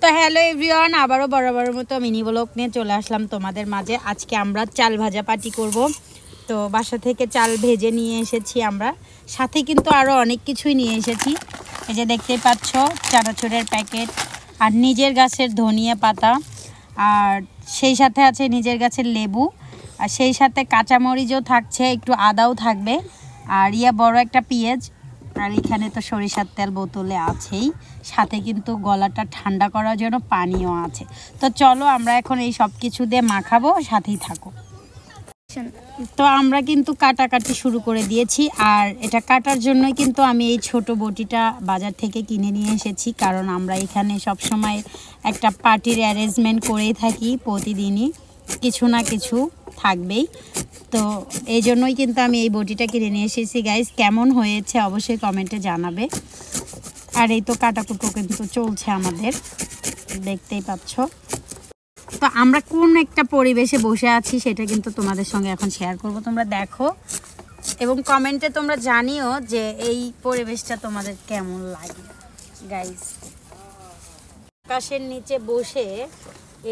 তো hello everyone আবারও বরাবরের মতো মিনি ব্লগ নিয়ে চলে আসলাম তোমাদের মাঝে। আজকে আমরা চাল ভাজা পাটি করব। তো বাসা থেকে চাল ভেজে নিয়ে এসেছি আমরা। সাথে কিন্তু আরও অনেক কিছুই নিয়ে এসেছি। এই যে দেখতেই পাচ্ছ, চানাচুরের প্যাকেট আর নিজের গাছের ধনিয়া পাতা। আর সেই সাথে আছে নিজের গাছের লেবু। আর সেই সাথে কাঁচামরিচও থাকছে, একটু আদাও থাকবে। আর ইয়া বড় একটা পেঁয়াজ। আর এখানে তো সরিষার তেল বোতলে আছেই, সাথে কিন্তু গলাটা ঠান্ডা করার জন্য পানিও আছে। তো চলো আমরা এখন এই সব কিছু দিয়ে মাখাবো, সাথেই থাকো। তো আমরা কিন্তু কাটাকাটি শুরু করে দিয়েছি, আর এটা কাটার জন্য কিন্তু আমি এই ছোট বটিটা বাজার থেকে কিনে নিয়ে এসেছি, কারণ আমরা এখানে সব সময় একটা পার্টির অ্যারেঞ্জমেন্ট করেই থাকি প্রতিদিনই। কিছু না কিছু থাকবেই। তো এই জন্যই কিন্তু আমি এই বটিটা কিনে নিয়ে এসেছি গাইজ কেমন হয়েছে অবশ্যই কমেন্টে জানাবে। আর এই তো কাটাকুটো কিন্তু চলছে আমাদের, দেখতেই পাচ্ছ। তো আমরা কোন একটা পরিবেশে বসে আছি সেটা কিন্তু তোমাদের সঙ্গে এখন শেয়ার করব। তোমরা দেখো এবং কমেন্টে তোমরা জানিও যে এই পরিবেশটা তোমাদের কেমন লাগে গাইস আকাশের নিচে বসে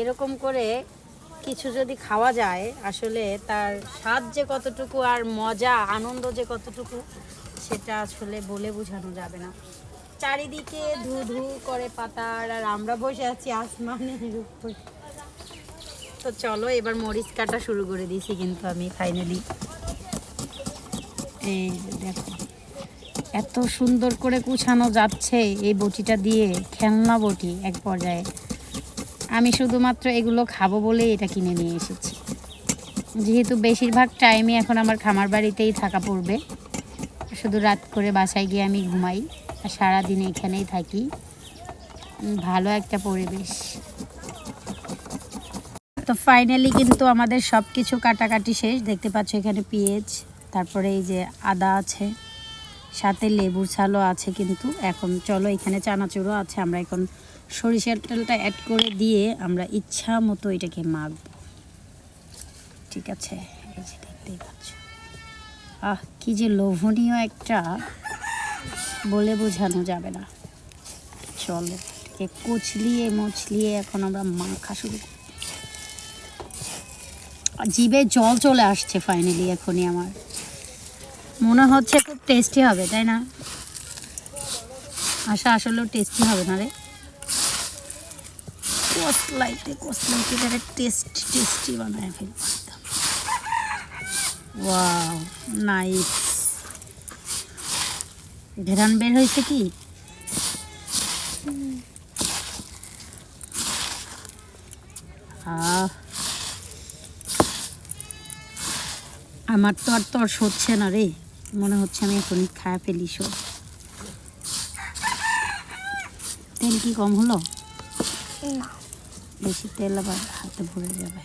এরকম করে কিছু যদি খাওয়া যায়, আসলে তার স্বাদ যে কতটুকু আর মজা, আনন্দ যে কতটুকু, সেটা আসলে বলে বোঝানো যাবে না। চারিদিকে ধু ধু করে পাতার, আর আমরা বসে আছি আসমানের তো চলো, এবার মরিচ কাটা শুরু করে দিয়েছি কিন্তু আমি ফাইনালি এই দেখো, এত সুন্দর করে কুছানো যাচ্ছে এই বটিটা দিয়ে, খেলনা বটি এক পর্যায়ে। আমি শুধুমাত্র এগুলো খাব বলে এটা কিনে নিয়ে এসেছি। যেহেতু বেশিরভাগ টাইমে এখন আমার খামার বাড়িতেই থাকা পড়বে, শুধু রাত করে বাসায় গিয়ে আমি ঘুমাই আর সারাদিন এখানেই থাকি। ভালো একটা পরিবেশ। তো ফাইনালি কিন্তু আমাদের সব কিছু কাটাকাটি শেষ। দেখতে পাচ্ছ এখানে পেঁয়াজ, তারপরে এই যে আদা আছে, সাথে লেবুর ছালও আছে কিন্তু। এখন চলো এখানে চানাচুরও আছে, আমরা এখন সরিষার তেলটা অ্যাড করে দিয়ে আমরা ইচ্ছা মতো এটাকে মাখব। ঠিক আছে? দেখতেই আহ, কি যে লোভনীয় একটা বলে বোঝানো যাবে না। চলো, এটাকে কুচলিয়ে মুচলিয়ে এখন আমরা মাখা শুরু করব জিভে জল চলে আসছে ফাইনালি এখনই আমার। মনে হচ্ছে খুব টেস্টি হবে, তাই না? আশা আসলেও টেস্টি হবে না রে। কসলাইতে কসলাইতে তারা টেস্ট, টেস্টি বানায় ফেলব একদম ওয়াও, নাইস। ঘেরান বের হয়েছে কি? আমার তো আর তর সচ্ছে না রে। মনে হচ্ছে আমি এখনই খায় ফেলি সব। তেল কি কম হলো? না। বেশি তেল আবার হাতে ভরে যাবে।